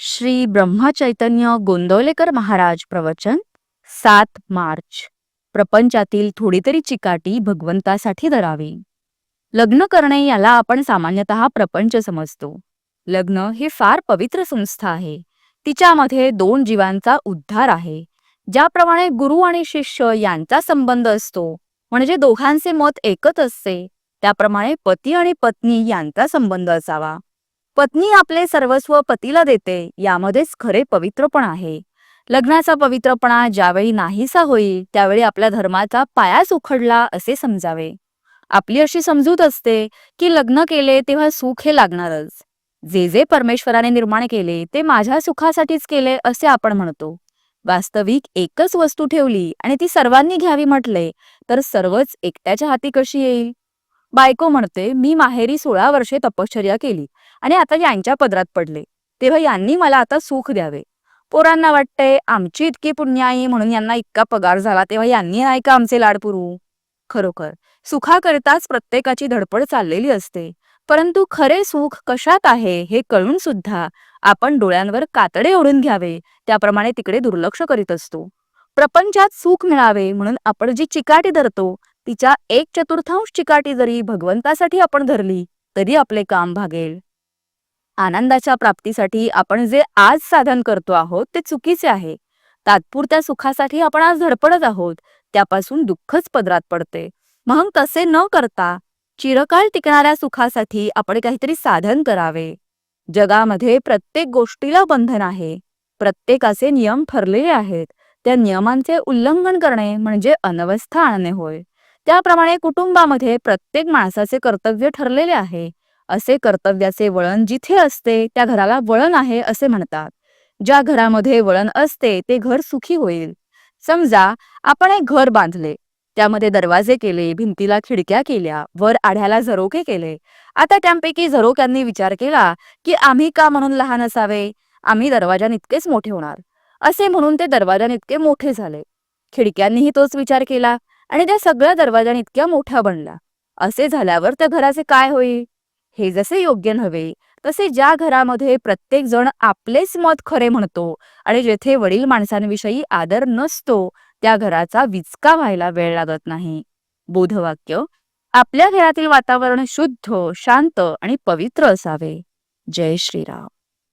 श्री ब्रह्मचैतन्य गोंदवलेकर महाराज प्रवचन सात मार्च. प्रपंचातील थोडीतरी चिकाटी भगवंतासाठी धरावी. लग्न करणे याला आपण सामान्यतः प्रपंच समजतो. लग्न ही फार पवित्र संस्था आहे. तिच्यामध्ये दोन जीवांचा उद्धार आहे. ज्याप्रमाणे गुरु आणि शिष्य यांचा संबंध असतो म्हणजे दोघांचे मत एकच असते. त्याप्रमाणे पती आणि पत्नी यांचा संबंध असावा. पत्नी आपले सर्वस्व पतीला देते यामध्येच खरे पवित्रपण आहे. लग्नाचा पवित्रपणा ज्यावेळी नाहीसा होईल त्यावेळी आपल्या धर्माचा पायाच उखडला असे समजावे. आपली अशी समजूत असते की लग्न केले तेव्हा सुख हे लागणारच. जे जे परमेश्वराने निर्माण केले ते माझ्या सुखासाठीच केले असे आपण म्हणतो. वास्तविक एकच वस्तू ठेवली आणि ती सर्वांनी घ्यावी म्हटले तर सर्वच एकट्याच्या हाती कशी येईल? बायको म्हणते मी माहेरी सोळा वर्षे तपश्चर्या केली आणि आता यांच्या पदरात पडले. तेव्हा यांनी मला आता सुख द्यावे. पोरांना वाटते आमची इतकी पुण्याई म्हणून यांना इतका पगार झाला तेव्हा यांनी नाही का आमचे लाड पुरू खरोखर सुखाकरिताच प्रत्येकाची धडपड चाललेली असते. परंतु खरे सुख कशात आहे हे कळून सुद्धा आपण डोळ्यांवर कातडे ओढून घ्यावे त्याप्रमाणे तिकडे दुर्लक्ष करीत असतो. प्रपंचात सुख मिळावे म्हणून आपण जी चिकाटी धरतो तिच्या एक चतुर्थांश चिकाटी जरी भगवंतासाठी आपण धरली तरी आपले काम भागेल. आनंदाच्या प्राप्तीसाठी आपण जे आज साधन करतो आहोत ते चुकीचे आहे. तात्पुरत्या सुखासाठी आपण आज धडपडत आहोत त्यापासून दुःखच पदरात पडते. मग तसे न करता चिरकाळ टिकणाऱ्या सुखासाठी आपण काहीतरी साधन करावे. जगामध्ये प्रत्येक गोष्टीला बंधन आहे. प्रत्येकाचे नियम ठरलेले आहेत. त्या नियमांचे उल्लंघन करणे म्हणजे अनवस्था आणणे होय. त्याप्रमाणे कुटुंबामध्ये प्रत्येक माणसाचे कर्तव्य ठरलेले आहे. असे कर्तव्याचे वळण जिथे असते त्या घराला वळण आहे असे म्हणतात. ज्या घरामध्ये वळण असते ते घर सुखी होईल. समजा आपण एक घर बांधले. त्यामध्ये दरवाजे केले भिंतीला खिडक्या केल्या वर आढ्याला झरोके केले. आता त्यापैकी झरोक्यांनी विचार केला की आम्ही का म्हणून लहान असावे? आम्ही दरवाजाने इतकेच मोठे होणार. असे म्हणून ते दरवाजाने इतके मोठे झाले. खिडक्यांनीही तोच विचार केला. आणि त्या सगळ्या दरवाजाने इतक्या मोठा बनला. असे झाल्यावर त्या घराचे काय होईल? हे जसे योग्य नव्हे तसे ज्या घरामध्ये प्रत्येक जण आपलेच मत खरे म्हणतो आणि जेथे वडील माणसांविषयी आदर नसतो त्या घराचा विचका व्हायला वेळ लागत नाही. बोधवाक्य आपल्या घरातील वातावरण शुद्ध शांत आणि पवित्र असावे. जय श्रीराम.